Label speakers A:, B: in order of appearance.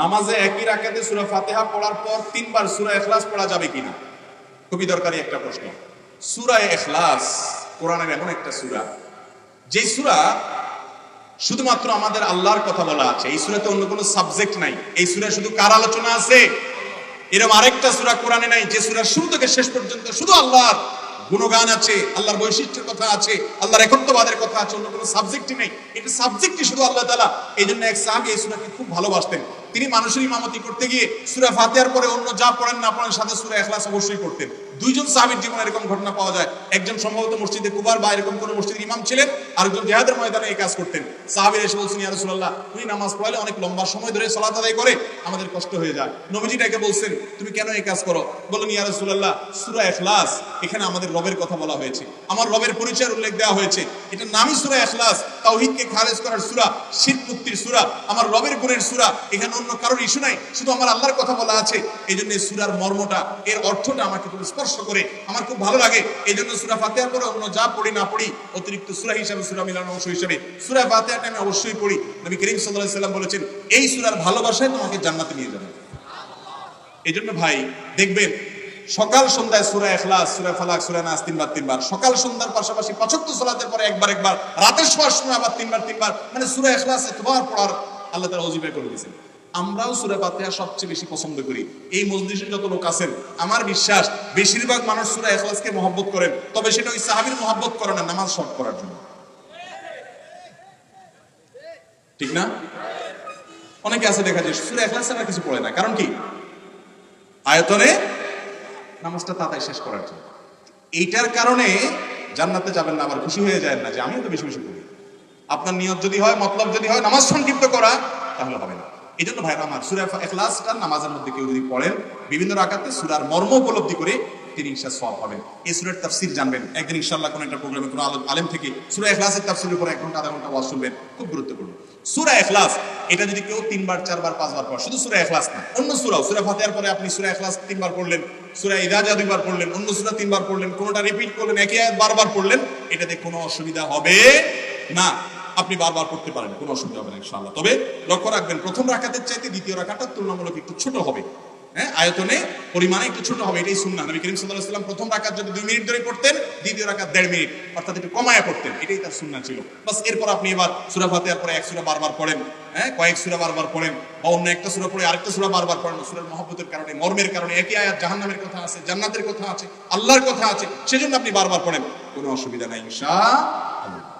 A: নামাজে একই রাকাতে সুরা ফাতিহা পড়ার পর তিনবার সুরা ইখলাস পড়া যাবে কিনা? খুবই দরকারি একটা প্রশ্ন। সূরা ইখলাস কোরআনের এমন একটা সুরা যে সূরা শুধুমাত্র আমাদের আল্লাহর কথা বলা আছে, এই সূরাতে অন্য কোনো সাবজেক্ট নাই। এই সূরায় শুধু কার আলোচনা আছে? এরকম আরেকটা সুরা কোরআনে নাই, যে সূরা শুরু থেকে শেষ পর্যন্ত শুধু আল্লাহর গুণগান আছে, আল্লাহর বৈশিষ্ট্যের কথা আছে, আল্লাহর একত্ববাদের কথা আছে, অন্য কোনো সাবজেক্টই নেই। এটা সাবজেক্টই শুধু আল্লাহ তাআলা। এই জন্য এক সাহাবী এই সূরাকে খুব ভালোবাসতেন। তিনি মানুষের ইমামতি করতে গিয়ে সূরা ফাতিহার পরে অন্য যা পড়েন না পড়েন সাথে সূরা ইখলাস অবশ্যই করতেন। দুইজন সাহাবীর জীবনে এরকম ঘটনা পাওয়া যায়। একজন সম্ভবত মসজিদে কুবার বা এরকম কোন মসজিদের ইমাম ছিলেন, আরেকজন জিহাদের ময়দানে এই কাজ করতেন। সাহাবীর এসে বলছেন, ইয়া রাসূলুল্লাহ উনি নামাজ পড়ালে অনেক লম্বা সময় ধরে সালাত আদায় করে আমাদের কষ্ট হয়ে যায়। নবীজি ডেকে বলছেন, তুমি কেন এই কাজ করো? বললেন, ইয়া রাসূলুল্লাহ, সূরা ইখলাস এখানে আমাদের রবের কথা বলা হয়েছে। আমার রবের পরিচয়ের উল্লেখ দেওয়া হয়েছে। এটা নামই সূরা ইখলাস, তাওহীদকে খারেজ করার সূরা, শিরক মুক্তির সূরা, আমার রবের গুণের সূরা, এখানে অন্য কারোর ইস্যু নাই, শুধু আমার আল্লাহর কথা বলা আছে। এই জন্য সূরার মর্মটা, এর অর্থটা আমাকে খুব স্পর্শ করে, আমার খুব ভালো লাগে। এই জন্য সূরা ফাতিহার পরে অন্য যা পড়ি না পড়ি, অতিরিক্ত সুরা হিসাবে, সুরা মিলানো অংশ হিসাবে, সূরা ফাতিহাটা আমি অবশ্যই পড়ি। নবী করিম আলাইহি সাল্লাম বলেছেন, এই সুরার ভালোবাসায় তোমাকে জান্নাতে নিয়ে যাবে। এই জন্য ভাই, দেখবেন সকাল সন্ধ্যায় সূরা ইখলাস, সূরা ফালাক, সূরা নাস তিনবার তিনবার। সকাল সন্ধ্যার পাশাপাশি পাঁচ ওয়াক্ত সালাতের পরে একবার একবার। রাতের শোয়ার সময় আবার তিনবার তিনবার। মানে সূরা ইখলাস এতবার পড়ার আল্লাহ তাআলা ওজিফা করে দিয়েছেন। আমরাও সূরা ফাতিহা সবচেয়ে বেশি পছন্দ করি। এই মজলিসে যত লোক আছেন, আমার বিশ্বাস বেশিরভাগ মানুষ সূরা ইখলাসকে মহব্বত করেন, তবে সেটা ওই সাহাবীর মহব্বত করে না, নামাজ শর্ট করার জন্য। ঠিক না? অনেকে আছে দেখা যায়, সূরা ইখলাস ছাড়া কিছু পড়ে না। কারণ কি? আয়তনে নামাজটা তাড়াতাড়ি শেষ করার জন্য। এইটার কারণে জান্নাতে যাবেন না, আবার খুশি হয়ে যায় না যে আমিও তো বেশি বেশি করি। আপনার নিয়ত যদি হয়, মতলব যদি হয়, নামাজ সংক্ষিপ্ত করা, তাহলে হবে না। এই জন্য ভাইরা আমার সুরা এখলাসটা নামাজের মধ্যে কেউ যদি পড়েন, বিভিন্ন রাকাতে সুরার মর্ম উপলব্ধি করে তিনি ইনশা সব পাবেন। এই সুরের তাফসির জানবেন। একদিন ইনশাআল্লাহ কোন একটা প্রোগ্রামে কোনো আলো- আলেম থেকে সুরা এখলাসের তাফসিরের উপর এক ঘণ্টা, আধা ঘণ্টা ওয়াজ শুনবেন। খুব গুরুত্বপূর্ণ। সুরা এখলাস এটা যদি কেউ তিনবার, চারবার, পাঁচবার পড়ে, শুধু সুরা এখলাস না, অন্য সুরাও, সুরা ফাতিহার পরে আপনি সুরা এখলাস তিনবার পড়লেন, সুরা ইদাজা দুইবার পড়লেন, অন্য সুরা তিনবার পড়লেন, কোনোটা রিপিট করলেন একে বারবার পড়লেন, এটাতে কোনো অসুবিধা হবে না। আপনি বারবার পড়তে পারেন, কোনো অসুবিধা হবে না ইনশাআল্লাহ। তবে লক্ষ্য রাখবেন, প্রথম রাকাতের চাইতে দ্বিতীয় রাকাটা তুলনামূলক একটু ছোট হবে। হ্যাঁ আয়তনে পরিমাণে একটু ছোট হবে, এটাই সুন্নাহ। নবী করিম সাল্লাল্লাহু আলাইহি ওয়াসাল্লাম প্রথম রাকাত যদি দুই মিনিট ধরে পড়তেন, দ্বিতীয় রাকাত দেড় মিনিট, অর্থাৎ একটু কমায়া পড়তেন, এটাই তার সুন্নাহ ছিল। বাস এরপর আপনি এবার সূরা ফাতিহার পরে এক সূরা বারবার পড়েন হ্যাঁ কয়েক সূরা বারবার পড়েন, বা অন্য একটা সূরা পড়ে আরেকটা সূরা বারবার পড়েন সূরার মহব্বতের কারণে, মর্মের কারণে, একই আয়াত জাহান্নামের কথা আছে, জান্নাতের কথা আছে, আল্লাহর কথা আছে, সেজন্য আপনি বারবার পড়েন, কোনো অসুবিধা নাই, ইনশাআল্লাহ।